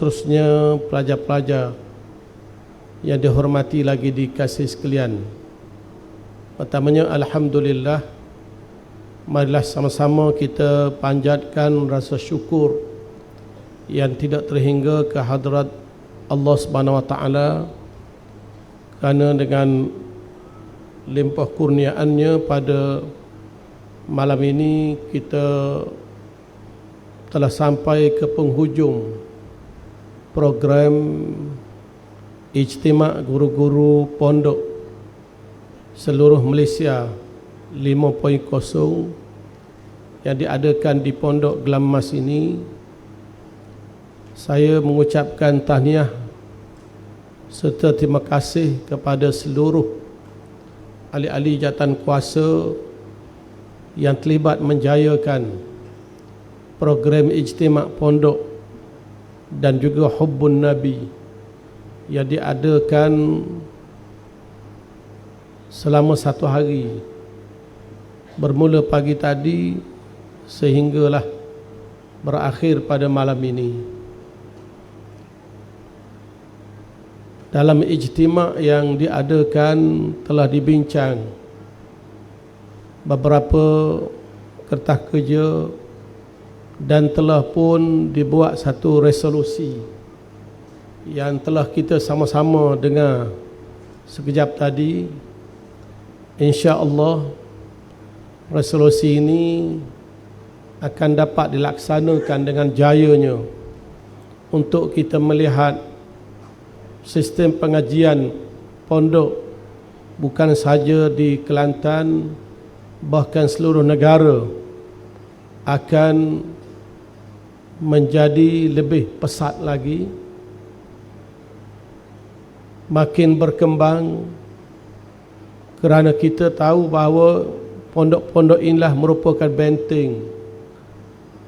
Terusnya pelajar-pelajar yang dihormati lagi dikasih sekalian. Pertamanya Alhamdulillah Marilah sama-sama kita panjatkan rasa syukur yang tidak terhingga ke hadrat Allah Taala kerana dengan limpah kurniaannya pada malam ini kita telah sampai ke penghujung program ijtima' guru-guru pondok seluruh Malaysia 5.0 yang diadakan di pondok Gelamas ini saya mengucapkan tahniah serta terima kasih kepada seluruh ahli-ahli jatan kuasa yang terlibat menjayakan program ijtima' pondok dan juga hubbun nabi yang diadakan selama satu hari. Bermula pagi tadi sehinggalah berakhir pada malam ini. Dalam ijtima' yang diadakan telah dibincang beberapa kertas kerja dan telah pun dibuat satu resolusi yang telah kita sama-sama dengar sekejap tadi. insya-Allah resolusi ini akan dapat dilaksanakan dengan jayanya untuk kita melihat sistem pengajian pondok bukan saja di Kelantan bahkan seluruh negara akan menjadi lebih pesat lagi makin berkembang kerana kita tahu bahawa pondok-pondok inilah merupakan benteng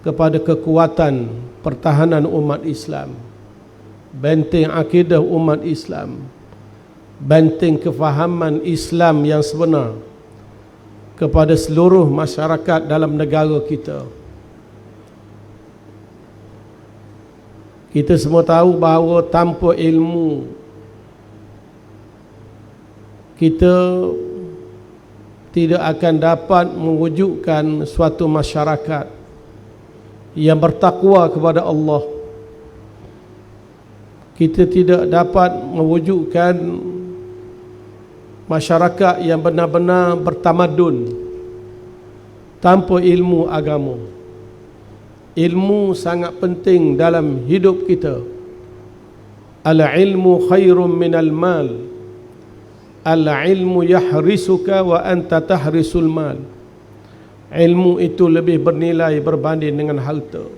kepada kekuatan pertahanan umat Islam benteng akidah umat Islam benteng kefahaman Islam yang sebenar kepada seluruh masyarakat dalam negara kita. Kita semua tahu bahawa tanpa ilmu kita tidak akan dapat mewujudkan suatu masyarakat yang bertakwa kepada Allah. Kita tidak dapat mewujudkan masyarakat yang benar-benar bertamadun tanpa ilmu agama ilmu sangat penting dalam hidup kita. Al ilmu khairum minal mal. Al ilmu yahrisuka wa anta tahrisul mal. Ilmu itu lebih bernilai berbanding dengan harta.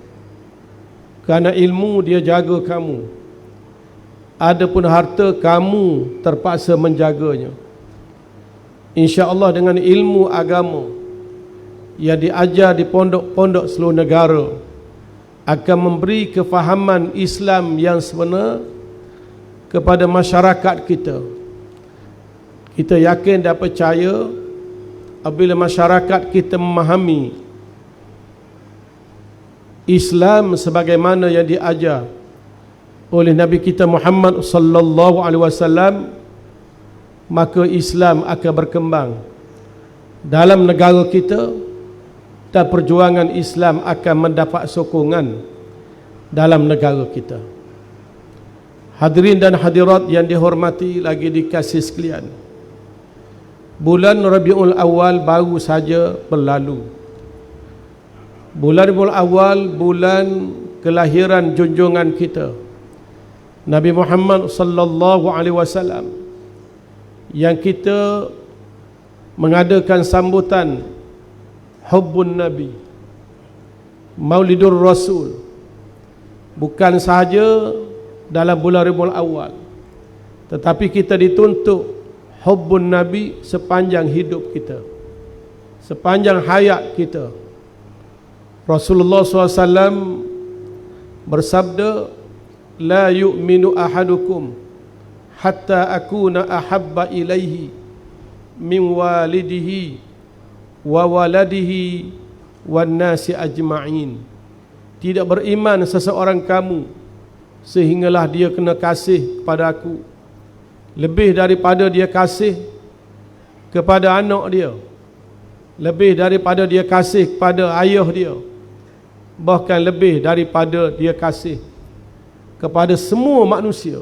Kerana ilmu dia jaga kamu. Adapun harta kamu terpaksa menjaganya. insya-Allah dengan ilmu agama yang diajar di pondok-pondok seluruh negara akan memberi kefahaman Islam yang sebenar kepada masyarakat kita. Kita yakin dan percaya apabila masyarakat kita memahami Islam sebagaimana yang diajar oleh Nabi kita Muhammad sallallahu alaihi wasallam maka Islam akan berkembang dalam negara kita dan perjuangan Islam akan mendapat sokongan dalam negara kita. Hadirin dan hadirat yang dihormati lagi dikasih sekalian. Bulan Rabiul Awal baru saja berlalu. Bulan Rabiul Awal bulan kelahiran junjungan kita. Nabi Muhammad sallallahu alaihi wasallam yang kita mengadakan sambutan hubbun nabi. Maulidur rasul. Bukan sahaja dalam bulan Rabiul Awal. Tetapi kita dituntut hubbun nabi sepanjang hidup kita. Sepanjang hayat kita. Rasulullah SAW bersabda la yu'minu ahadukum hatta akuna ahabba ilaihi min walidihi wa waladihi wan nasi ajma'in. Tidak beriman seseorang kamu sehinggalah dia kena kasih kepada aku. Lebih daripada dia kasih kepada anak dia. Lebih daripada dia kasih kepada ayah dia. Bahkan lebih daripada dia kasih kepada semua manusia.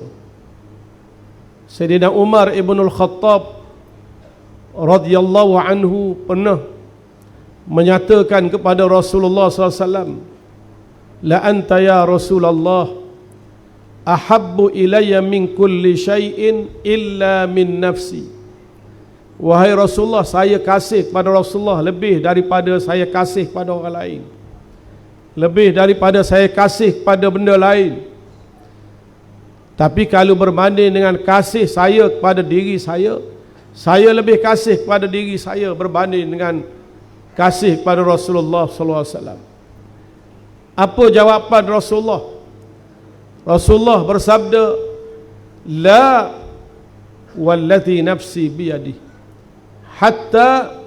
Sayyidina Umar ibn al-Khattab radhiyallahu anhu pernah menyatakan kepada Rasulullah SAW La anta ya Rasulullah Ahabbu ilayya min kulli syai'in illa min nafsi. Wahai Rasulullah saya kasih kepada Rasulullah lebih daripada saya kasih kepada orang lain. Lebih daripada saya kasih kepada benda lain. Tapi kalau berbanding dengan kasih saya kepada diri saya Saya lebih kasih kepada diri saya berbanding dengan kasih kepada Rasulullah sallallahu alaihi wasallam. Apa jawapan Rasulullah? Rasulullah bersabda, "La wallati nafsi biyadi hatta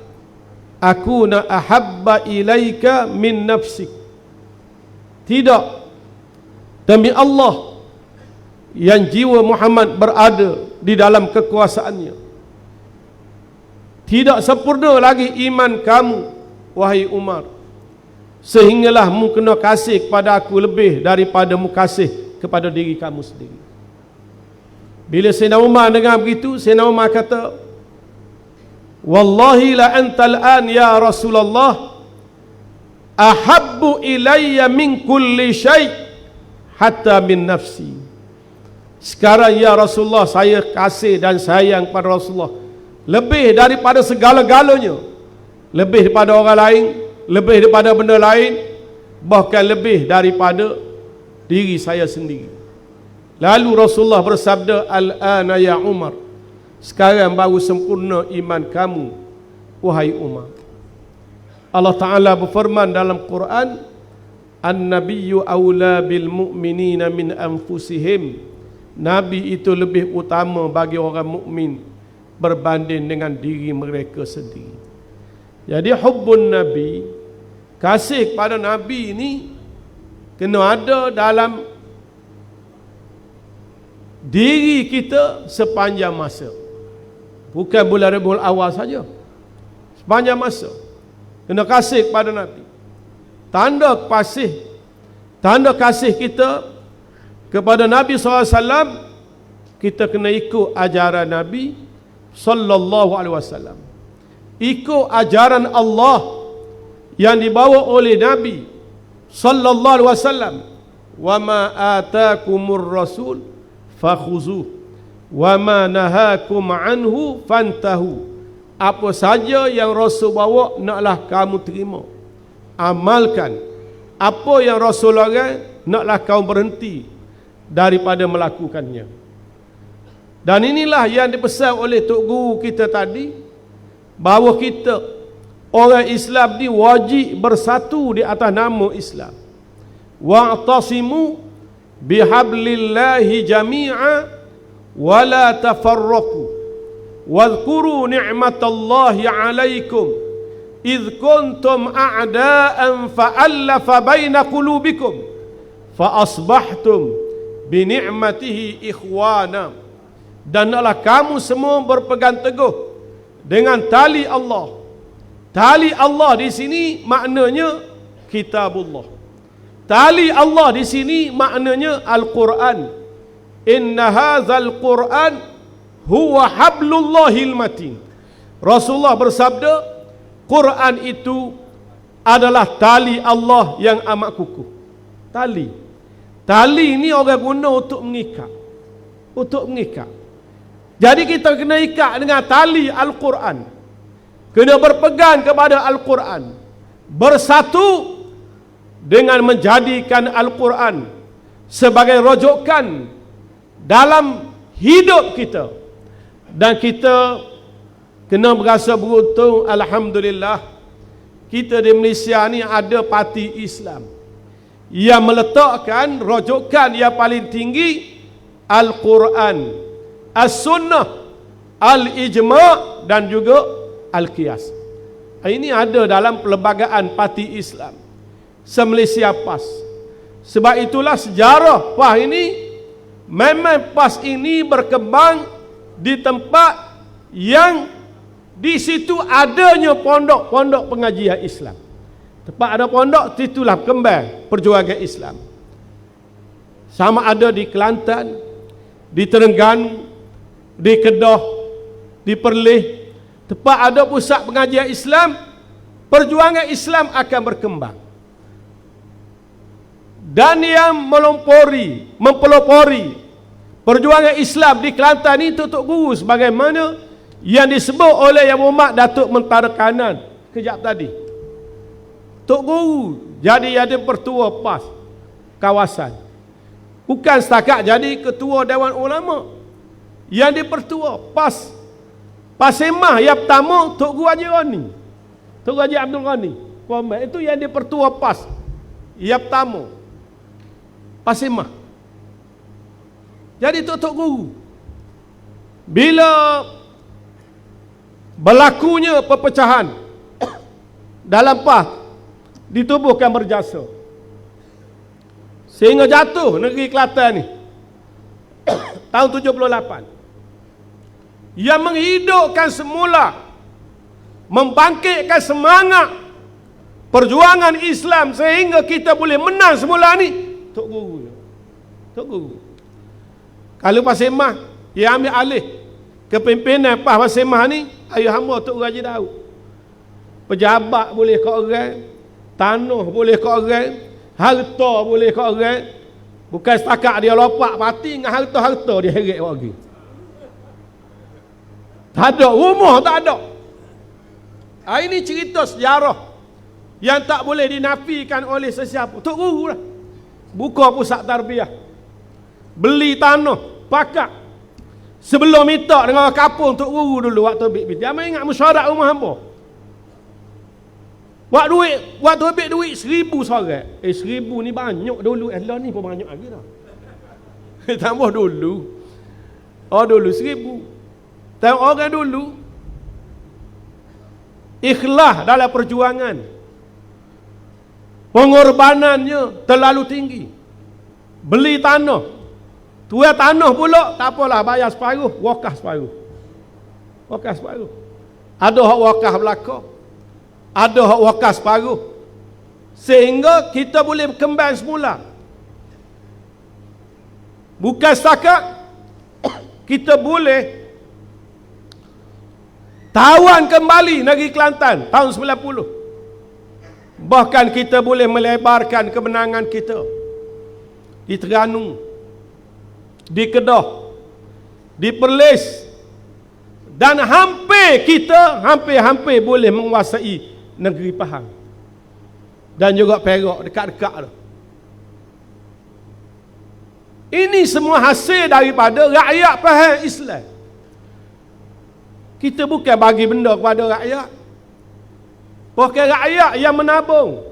akuna ahabba ilaika min nafsik." Tidak. Demi Allah yang jiwa Muhammad berada di dalam kekuasaannya. Tidak sempurna lagi iman kamu wahai Umar sehinggalah mu kena kasih kepada aku lebih daripada mu kasih kepada diri kamu sendiri. Bila Sayyidina Umar dengar begitu Sayyidina Umar kata Wallahi la antal an ya Rasulullah. Ahabbu ilayya min kulli syai hatta min nafsi. Sekarang ya Rasulullah saya kasih dan sayang pada Rasulullah. Lebih daripada segala-galanya lebih daripada orang lain, lebih daripada benda lain, bahkan lebih daripada diri saya sendiri. Lalu Rasulullah bersabda, Al-ana ya Umar, sekarang baru sempurna iman kamu, wahai Umar. Allah Ta'ala berfirman dalam Quran, An-nabiyyu awla bil mu'minina min anfusihim. Nabi itu lebih utama bagi orang mukmin berbanding dengan diri mereka sendiri. Jadi hubbun Nabi Kasih kepada Nabi ini Kena ada dalam Diri kita sepanjang masa. Bukan bulan Rabiul awal saja. Sepanjang masa. Kena kasih kepada Nabi. Tanda kasih Tanda kasih kita Kepada Nabi SAW Kita kena ikut ajaran Nabi Sallallahu Alaihi Wasallam ikut ajaran Allah yang dibawa oleh Nabi sallallahu alaihi wasallam. Wa ma ataakumur rasul fakhuzuh. Wa ma nahakum anhu fantahu. Apa saja yang rasul bawa naklah kamu terima. Amalkan. Apa yang rasul larang naklah kamu berhenti daripada melakukannya. Dan inilah yang dipesan oleh tok guru kita tadi bahawa kita orang Islam ni wajib bersatu di atas nama Islam. Wa'tasimu bihablillahi jami'a wa la tafarraqu. Wadhkuru ni'matallahi 'alaikum idh kuntum a'da'an fa'allafa baina qulubikum fa asbahtum bi ni'matihi ikhwana. Kamu semua berpegang teguh dengan tali Allah. Tali Allah di sini maknanya kitabullah. Tali Allah di sini maknanya Al-Quran. Inna hadzal Quran huwa hablullahil matin. Rasulullah bersabda, Quran itu adalah tali Allah yang amat kukuh. Tali. Tali ini orang guna untuk mengikat. Untuk mengikat. Jadi kita kena ikat dengan tali Al-Quran. Kena berpegang kepada Al-Quran. Bersatu dengan menjadikan Al-Quran sebagai rojokan dalam hidup kita. Dan kita kena berasa beruntung Alhamdulillah kita di Malaysia ni ada parti Islam yang meletakkan rojokan yang paling tinggi Al-Quran as-sunnah al-ijma' dan juga al-qiyas ini ada dalam perlembagaan parti Islam se-Malaysia PAS sebab itulah sejarah PAS ini memang PAS ini berkembang di tempat yang di situ adanya pondok-pondok pengajian Islam. Tempat ada pondok, itulah kembang perjuangan Islam. Sama ada di Kelantan, di Terengganu, di Kedah, di Perlis, tempat ada pusat pengajian Islam, perjuangan Islam akan berkembang. Dan yang melompori, mempelopori perjuangan Islam di Kelantan ini tutup guru sebagaimana yang disebut oleh Yang Muhammad Datuk Mentara Kanan kejap tadi. Tok Guru jadi ada pertua PAS kawasan. Bukan setakat jadi ketua Dewan Ulama. Yang dipertua PAS Pasemah yang pertama Tok Guru Haji Rani. Tok Guru Haji Abdul Ghani. Komen itu yang dipertua PAS. Yang pertama. Pasemah. Jadi Tok Tok Guru. Bila berlakunya perpecahan dalam PAS ditubuhkan berjasa. Sehingga jatuh negeri Kelantan ni. tahun 78 yang menghidupkan semula membangkitkan semangat perjuangan Islam sehingga kita boleh menang semula ni. Tok Guru Tok Guru. Kalau Pasemah dia ambil alih kepimpinan Pak Pasemah ni ayah hamba Tok Raja Daud. Pejabat boleh ke orang tanah boleh ke orang harta boleh ke orang. Bukan setakat dia lopak pati dengan harta-harta dia heret lagi tak ada rumah tak ada. Ha, ini cerita sejarah yang tak boleh dinafikan oleh sesiapa. Tok Guru lah. Buka pusat tarbiyah. Beli tanah, pakak. Sebelum minta dengan kapung Tok Guru dulu waktu bit bit. Jangan ingat mesyuarat rumah hamba. Buat duit, waktu ambil duit seribu sorak. Eh seribu ni banyak dulu. Eh lah ni pun banyak lagi dah. Tambah dulu. Oh dulu seribu. Tengok orang dulu ikhlas dalam perjuangan. Pengorbanannya terlalu tinggi. Beli tanah. Tuai tanah pula tak apalah bayar separuh, wakaf separuh. Wakaf separuh. Ada hak wakaf belaka. Ada hak wakaf separuh. Sehingga kita boleh berkembang semula. Bukan setakat kita boleh Tawan kembali negeri Kelantan tahun 90. Bahkan kita boleh melebarkan kemenangan kita. Di Terengganu. Di Kedah. Di Perlis. Dan hampir kita hampir-hampir boleh menguasai negeri Pahang. Dan juga Perak dekat-dekat tu. Ini semua hasil daripada rakyat Pahang Islam. Kita bukan bagi benda kepada rakyat. Bukan rakyat yang menabung.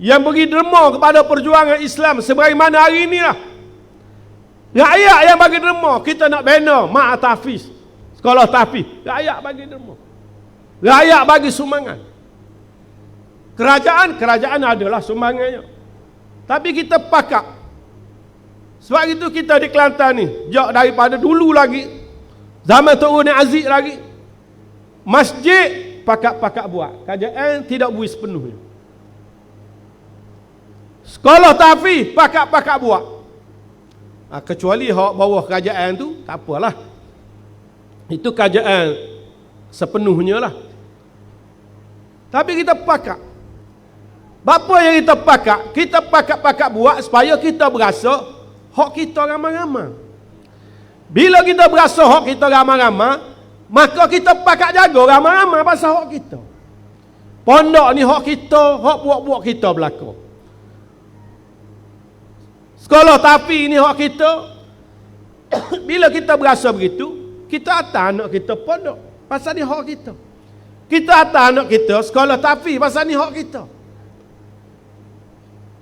Yang beri derma kepada perjuangan Islam sebagaimana hari ini lah. Rakyat yang bagi derma. Kita nak bina Mak Tafiz. Sekolah Tafiz. Rakyat bagi derma. Rakyat bagi sumbangan. Kerajaan, kerajaan adalah sumbangannya. Tapi kita pakak. Sebab itu kita di Kelantan ni. Jauh daripada dulu lagi. Zaman Tok Ni Aziz lagi. Masjid pakak-pakak buat. Kerajaan tidak bui sepenuhnya. Sekolah tafi pakak-pakak buat. Ha, kecuali hak bawah kerajaan tu tak apalah. Itu kerajaan sepenuhnya lah. Tapi kita pakak. Apa yang kita pakak? Kita pakak-pakak buat supaya kita berasa hak kita ramai-ramai. Bila kita berasa hak kita ramai-ramai, maka kita pakat jaga ramai-ramai pasal hak kita. Pondok ni hak kita, hak buat-buat kita berlaku. Sekolah tapi ni hak kita. Bila kita berasa begitu, kita atas anak kita pondok. Pasal ni hak kita. Kita atas anak kita sekolah tapi pasal ni hak kita.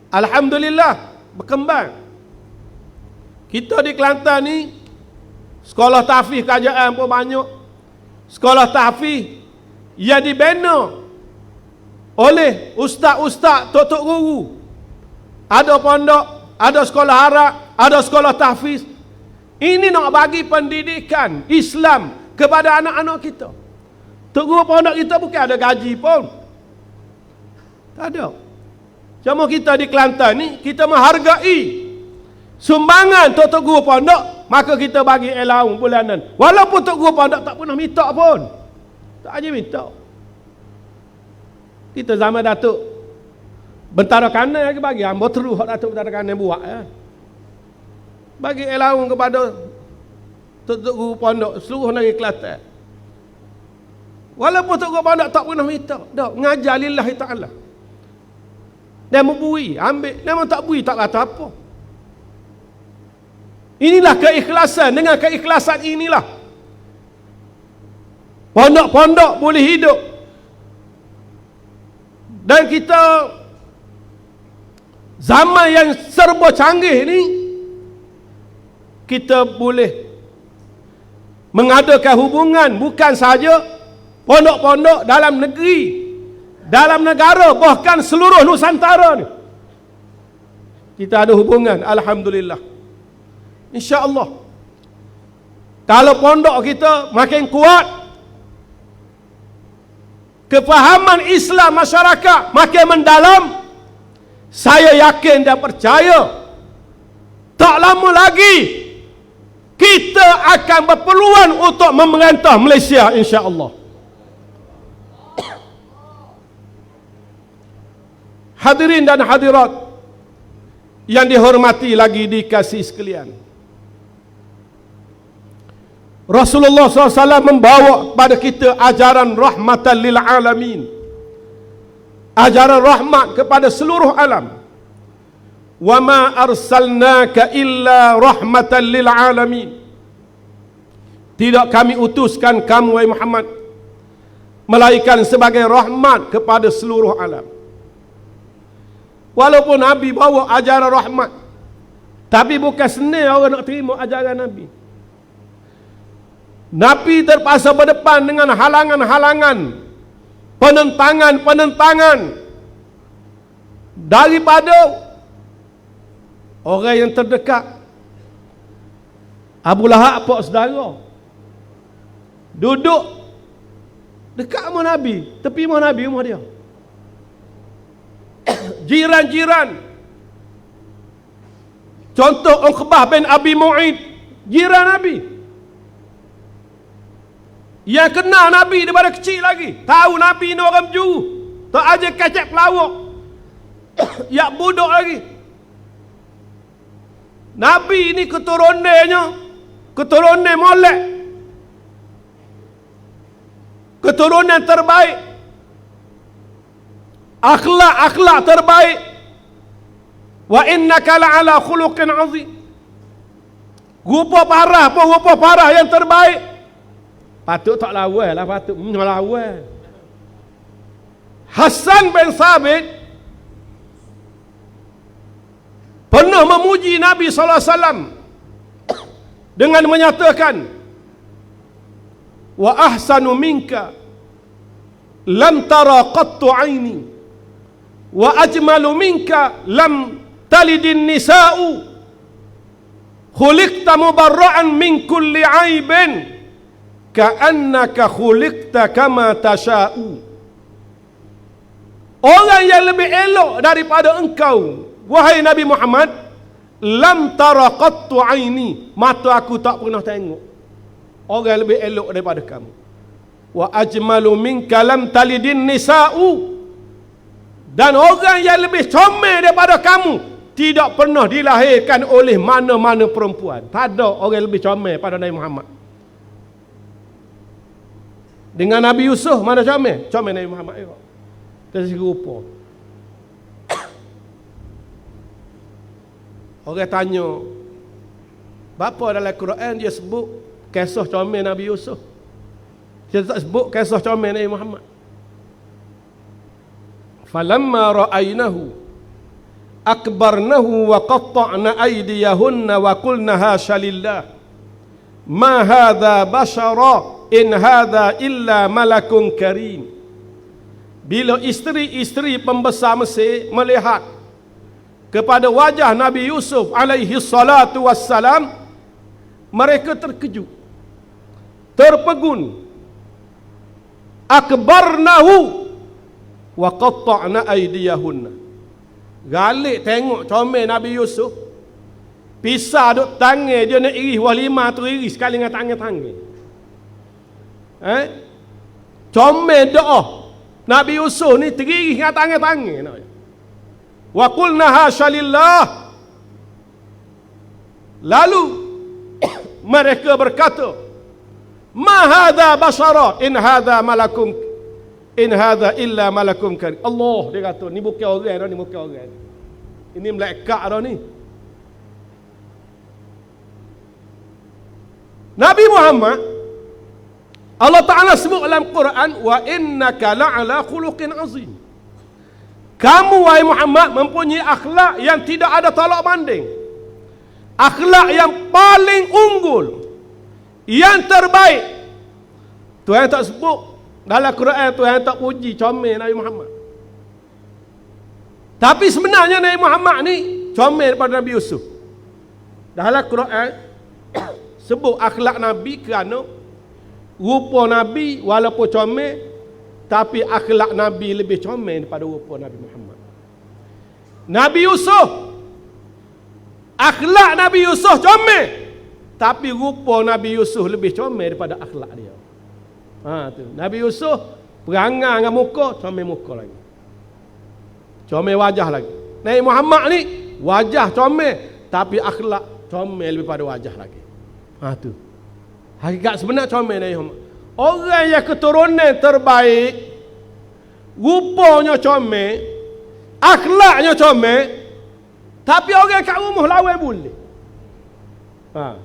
Alhamdulillah berkembang. Kita di Kelantan ni Sekolah tahfiz kerajaan pun banyak. Sekolah tahfiz yang dibina oleh ustaz-ustaz tok-tok guru. Ada pondok ada sekolah Arab, ada sekolah tahfiz. Ini nak bagi pendidikan Islam kepada anak-anak kita. Tok guru pondok kita bukan ada gaji pun. Tak ada. Cuma kita di Kelantan ni, kita menghargai sumbangan tok-tok guru pondok, maka kita bagi allowance bulanan. Walaupun tok guru pondok tak pernah minta pun. Tak aja minta. Kita zaman Datuk Bentara kanan lagi bagi Ambo terus hak Datuk Bentara kanan buat ya. Bagi allowance kepada tok-tok guru pondok seluruh negeri Kelantan. Walaupun tok guru pondok tak pernah minta, dak ngajar lillahi taala. Mau bui, ambil. Mau tak bui, tak kata apa. Inilah keikhlasan. Dengan keikhlasan inilah. Pondok-pondok boleh hidup. Dan kita zaman yang serba canggih ni kita boleh mengadakan hubungan bukan saja pondok-pondok dalam negeri dalam negara bahkan seluruh Nusantara ni kita ada hubungan alhamdulillah insyaallah kalau pondok kita makin kuat kefahaman Islam masyarakat makin mendalam saya yakin dan percaya tak lama lagi kita akan berpeluang untuk memerintah Malaysia insya-Allah Hadirin dan hadirat yang dihormati lagi dikasih sekalian. Rasulullah SAW membawa kepada kita ajaran rahmatan lil alamin. Ajaran rahmat kepada seluruh alam. Wa ma arsalnaka illa rahmatan lil alamin. Tidak kami utuskan kamu wahai Muhammad melainkan sebagai rahmat kepada seluruh alam. Walaupun Nabi bawa ajaran rahmat. Tapi bukan senang orang nak terima ajaran Nabi. Nabi terpaksa berdepan dengan halangan-halangan. Penentangan-penentangan. Daripada orang yang terdekat. Abu Lahab apa saudara. Duduk dekat rumah Nabi. Tepi rumah Nabi rumah dia jiran-jiran. Contoh Uqbah bin Abi Mu'id, jiran Nabi. Yang kenal Nabi daripada kecil lagi. Tahu Nabi ni orang juru. Tak aja kecek pelawak. Yang budak lagi. Nabi ni keturunannya keturunan molek. Keturunan terbaik akhlak-akhlak terbaik wa innaka la'ala khuluqin azim rupa parah pun rupa parah yang terbaik patut tak lawan lah patut. Melawan Hasan bin Sabit pernah memuji Nabi SAW dengan menyatakan wa ahsanu minka lam tara qattu aini wa ajmalu minka lam talidin nisa'u khuliqta mubarra'an min kulli aibin ka'annaka khuliqta kama tasha'u. Orang yang lebih elok daripada engkau wahai Nabi Muhammad lam tara qattu aini. Mata aku tak pernah tengok. Orang yang lebih elok daripada kamu. Wa ajmalu minka lam talidin nisa'u. Dan orang yang lebih comel daripada kamu tidak pernah dilahirkan oleh mana-mana perempuan. Tak ada orang yang lebih comel pada Nabi Muhammad. Dengan Nabi Yusuf mana comel? Comel Nabi Muhammad juga. Dari segi rupa. Orang tanya, Bapa dalam Quran dia sebut kisah comel Nabi Yusuf. Dia tak sebut kisah comel Nabi Muhammad falamma ra'aynahu akbarnahu wa qatta'na aydiyahunna wa qulna hasya lillah ma hadha bashara in hadha illa malakun karim. Bila isteri-isteri pembesar Mesir melihat kepada wajah Nabi Yusuf alaihi salatu wassalam mereka terkejut terpegun. Akbarnahu wa qatta'na aydiyahunna. Galik tengok comel Nabi Yusuf pisah duk tangan dia nak iris walimah iris sekali dengan tangan-tangan eh? Comel doa Nabi Yusuf ni teriris dengan tangan-tangan wa qulna hasyalillah lalu mereka berkata ma hadha basara? In hadha malakum in hadha illa malakum karim Allah dia kata ni bukan orang dah ni bukan orang ini malaikat dah ni. Nabi Muhammad Allah Ta'ala sebut dalam Quran wa innaka la'ala khuluqin azim. Kamu wahai Muhammad mempunyai akhlak yang tidak ada tolak banding. Akhlak yang paling unggul yang terbaik. Tuhan tak sebut dalam Quran Tuhan tak puji comel Nabi Muhammad. Tapi sebenarnya Nabi Muhammad ni comel daripada Nabi Yusuf. Dalam Quran sebut akhlak Nabi kerana rupa Nabi walaupun comel tapi akhlak Nabi lebih comel daripada rupa Nabi Muhammad. Nabi Yusuf akhlak Nabi Yusuf comel tapi rupa Nabi Yusuf lebih comel daripada akhlak dia. Ha tu. Nabi Yusuf perangai dengan muka comel muka lagi. Comel wajah lagi. Nabi Muhammad ni wajah comel tapi akhlak comel lebih pada wajah lagi. Ha tu. Hakikat sebenar comel Muhammad. Orang yang keturunan terbaik Rupanya comel Akhlaknya comel Tapi orang kat rumah lawan boleh ha.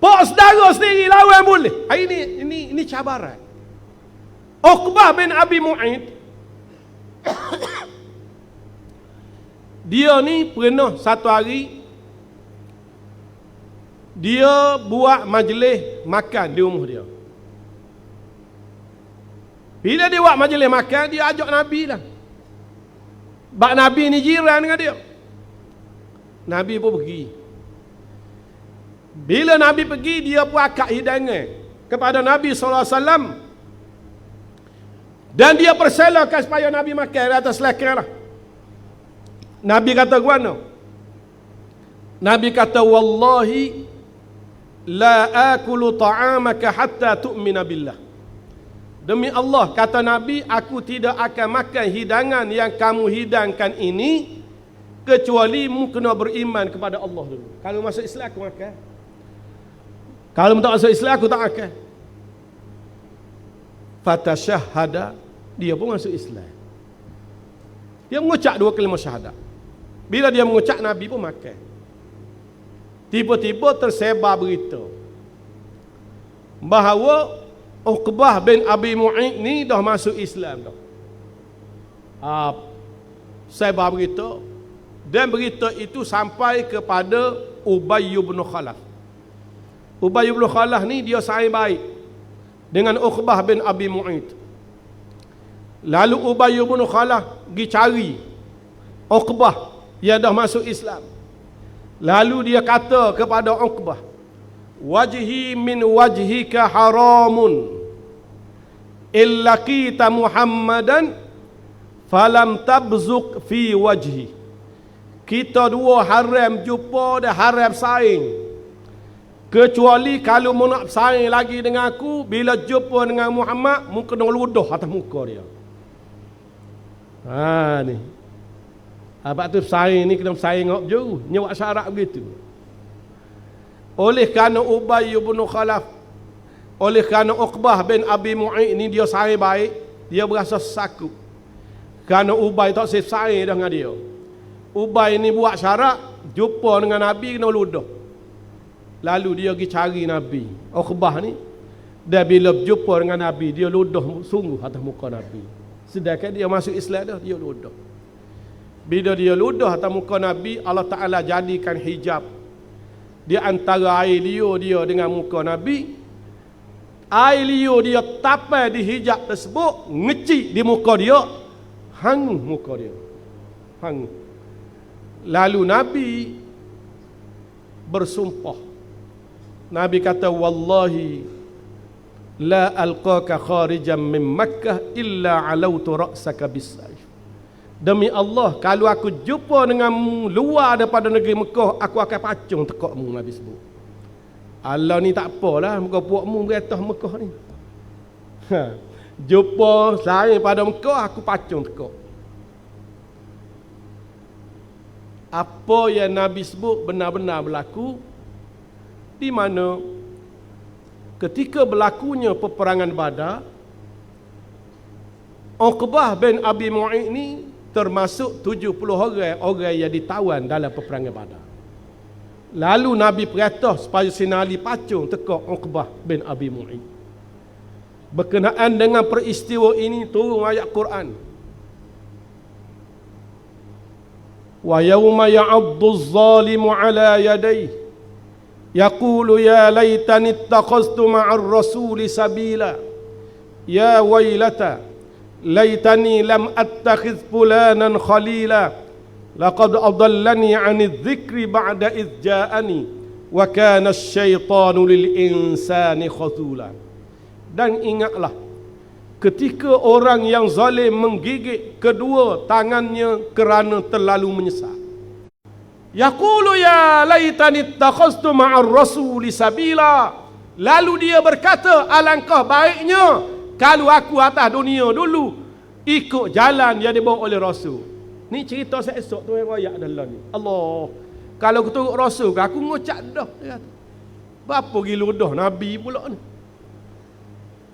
Pak saudara sendiri lawan boleh ha, Ini ini ini cabaran Uqbah bin Abi Mu'id Dia ni pernah satu hari dia buat majlis makan di rumah dia. Bila dia buat majlis makan, dia ajak Nabi lah. Bak Nabi ni jiran dengan dia. Nabi pun pergi. Bila Nabi pergi, dia pun akak hidangan kepada Nabi SAW. Dan dia perselakan supaya Nabi makan di atas lekar lah. Nabi kata ke? Nabi kata, Wallahi, la akulu ta'amaka hatta tu'mina billah. Demi Allah kata Nabi aku tidak akan makan hidangan yang kamu hidangkan ini kecuali mu kena beriman kepada Allah dulu. Kalau masuk Islam aku makan. Kalau tak masuk Islam aku tak makan. Fatashahada dia pun masuk Islam. Dia mengucap dua kalimah syahadat. Bila dia mengucap Nabi pun makan. Tiba-tiba tersebar berita bahawa Uqbah bin Abi Mu'id ni dah masuk Islam dah. Ah, sebar berita dan berita itu sampai kepada Ubay bin Khalaf. Ubay bin Khalaf ni dia saing baik dengan Uqbah bin Abi Mu'id. Lalu Ubay bin Khalaf pergi cari Uqbah yang dah masuk Islam. Lalu dia kata kepada Uqbah, "Wajhi min wajhika haramun illa kita Muhammadan falam tabzuq fi wajhi." Kita dua haram jumpa dan haram saing. Kecuali kalau mau nak saing lagi dengan aku, bila jumpa dengan Muhammad, muka kena ludah atas muka dia. Ha ni. Sebab tu saing ni kena saing ngok jauh. Nyawak syarat begitu. Oleh kerana Ubay bin Khalaf oleh kerana Uqbah bin Abi Mu'id ni dia saing baik, dia berasa sakit. Kerana Ubay tak sif saing dengan dia. Ubay ni buat syarat jumpa dengan Nabi kena ludah. Lalu dia pergi cari Nabi. Uqbah ni dan bila jumpa dengan Nabi dia ludah sungguh atas muka Nabi. Sedangkan dia masuk Islam dah dia ludah. Bila dia ludah atas muka Nabi, Allah Ta'ala jadikan hijab di antara air liur dia dengan muka Nabi. Air liur dia tapai di hijab tersebut, ngecik di muka dia, hang muka dia. Hang. Lalu Nabi bersumpah. Nabi kata wallahi la alqaka kharijan min Makkah illa alautu ra'saka bisayf. Demi Allah, kalau aku jumpa denganmu luar daripada negeri Mekah, aku akan pacung tekakmu Nabi sebut. Allah ni tak apalah muka puakmu beratas Mekah ni. Ha. Jumpa saya pada Mekah, aku pacung tekak. Apa yang Nabi sebut benar-benar berlaku di mana ketika berlakunya peperangan Badar Uqbah bin Abi Mu'in ni termasuk 70 orang orang yang ditawan dalam peperangan Badar. Lalu Nabi perintah supaya Sina Ali pacung tekak Uqbah bin Abi Mu'in. Berkenaan dengan peristiwa ini turun ayat Quran. Wa yawma ya'addu az-zalimu ala yadayhi yaqulu ya laitani ittakhadhtu ma'ar rasuli sabila ya wailata laitani lam attakhidh fulanan khalila laqad adallani 'ani dhikri ba'da idh ja'ani wa kana asy-syaitanu lil insani khazula. Dan ingatlah ketika orang yang zalim menggigit kedua tangannya kerana terlalu menyesal. Yaqulu ya laitani ittakhadhtu ma'ar rasuli sabila. Lalu dia berkata alangkah baiknya kalau aku atas dunia dulu ikut jalan yang dibawa oleh Rasul. Ni cerita saya esok tu yang royak dalam ni. Allah. Kalau aku turut Rasul aku ngucap dah. Dia kata. Berapa gila dah Nabi pula ni.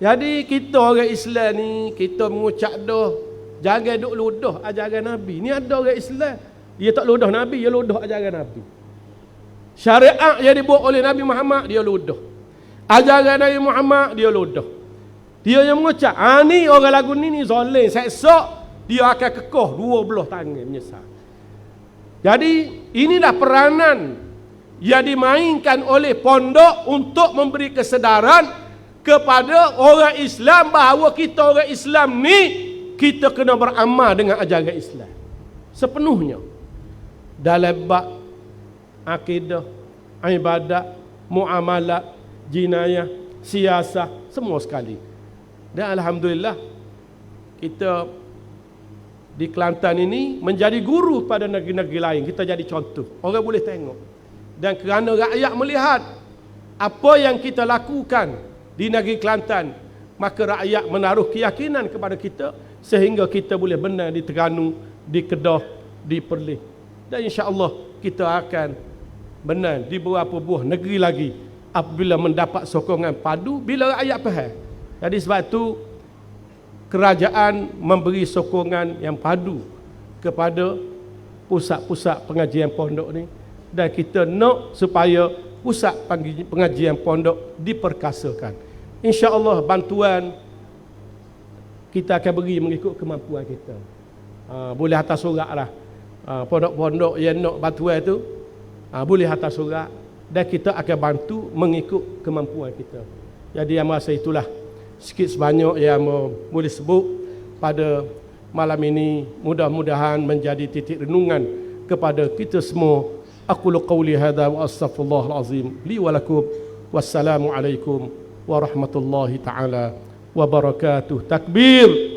Jadi kita orang Islam ni, kita mengucap dah. Jangan duk ludah ajaran Nabi. Ni ada orang Islam. Dia tak ludah Nabi, dia ludah ajaran Nabi. Syariat yang dibuat oleh Nabi Muhammad, dia ludah. Ajaran Nabi Muhammad, dia ludah. Dia yang mengucap, ah ni orang lagu ni ni zalim, seksa, dia akan kekoh dua belah tangan menyesal. Jadi inilah peranan yang dimainkan oleh pondok untuk memberi kesedaran kepada orang Islam bahawa kita orang Islam ni kita kena beramal dengan ajaran Islam sepenuhnya dalam bab akidah, ibadat, muamalat, jinayah, siasah, semua sekali. Dan Alhamdulillah kita di Kelantan ini menjadi guru pada negeri-negeri lain. Kita jadi contoh. Orang boleh tengok. Dan kerana rakyat melihat apa yang kita lakukan di negeri Kelantan, maka rakyat menaruh keyakinan kepada kita sehingga kita boleh benar di Terengganu, di Kedah, di Perlis. Dan insya-Allah kita akan benar di beberapa buah negeri lagi apabila mendapat sokongan padu bila rakyat faham. Jadi sebab itu kerajaan memberi sokongan yang padu kepada pusat-pusat pengajian pondok ni dan kita nak supaya pusat pengajian pondok diperkasakan. Insya-Allah bantuan kita akan beri mengikut kemampuan kita. Ha, boleh hantar surat lah. Ha, pondok-pondok yang nak bantuan itu ha, boleh hantar surat dan kita akan bantu mengikut kemampuan kita. Jadi yang masa itulah sikit sebanyak yang boleh sebut pada malam ini mudah-mudahan menjadi titik renungan kepada kita semua. Aku qauli hadza wa astaghfirullahal azim li wa lakum. Wassalamu alaikum warahmatullahi taala wabarakatuh. Takbir